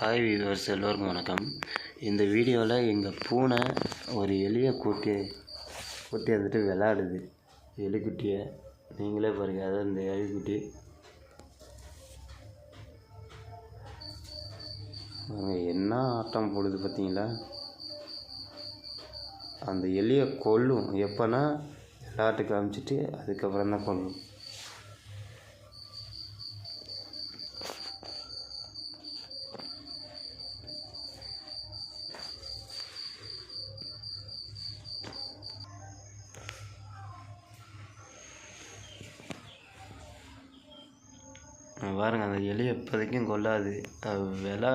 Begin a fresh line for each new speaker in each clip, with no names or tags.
Hi viewers எல்லோருக்கும் வணக்கம். இந்த வீடியோவில் எங்கள் பூனை ஒரு எலியை கூட்டி கூட்டி வந்துட்டு விளாடுது எலிக்குட்டியை நீங்களே பாருங்கள் அதான் இந்த எலிக்குட்டி. என்ன ஆட்டம் போடுது பார்த்தீங்களா அந்த எலியை கொல்லும். எப்போனா விளாட்டு காமிச்சிட்டு அதுக்கப்புறம் தான் கொல்லும். பாருங்கள் அந்த எலி எப்போதைக்கும் கொல்லாது அது விளா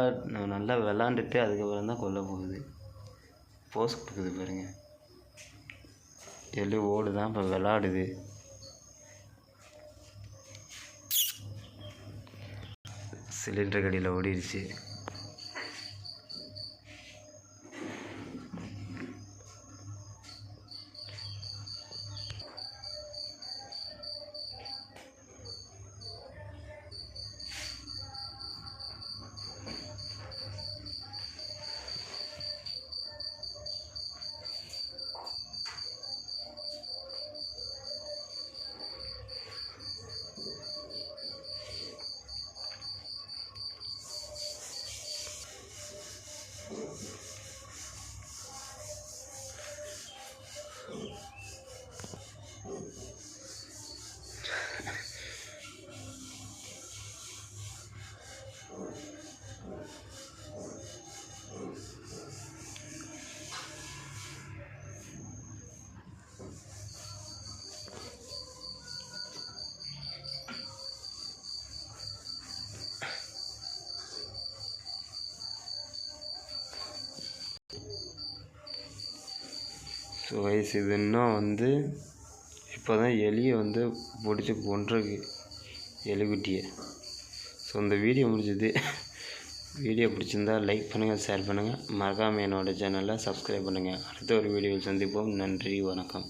நல்லா விளாண்டுட்டு அதுக்கப்புறம் தான் கொல்ல போகுது. போஸ் கொடுக்குது பாருங்கள் எலி ஓடுதான் இப்போ விளாடுது. சிலிண்டர் கடியில் ஓடிடுச்சு வயசு இது இன்னும் வந்து இப்போ தான் எலியை வந்து பிடிச்சி கொண்டிருக்கு எலிக்குட்டியை ஸோ இந்த வீடியோ முடிஞ்சது. வீடியோ பிடிச்சிருந்தா லைக் பண்ணுங்கள் ஷேர் பண்ணுங்கள் மறக்காமல் என்னோடய சேனலை சப்ஸ்கிரைப் பண்ணுங்கள் அடுத்த ஒரு வீடியோவில் சந்திப்போம். நன்றி வணக்கம்.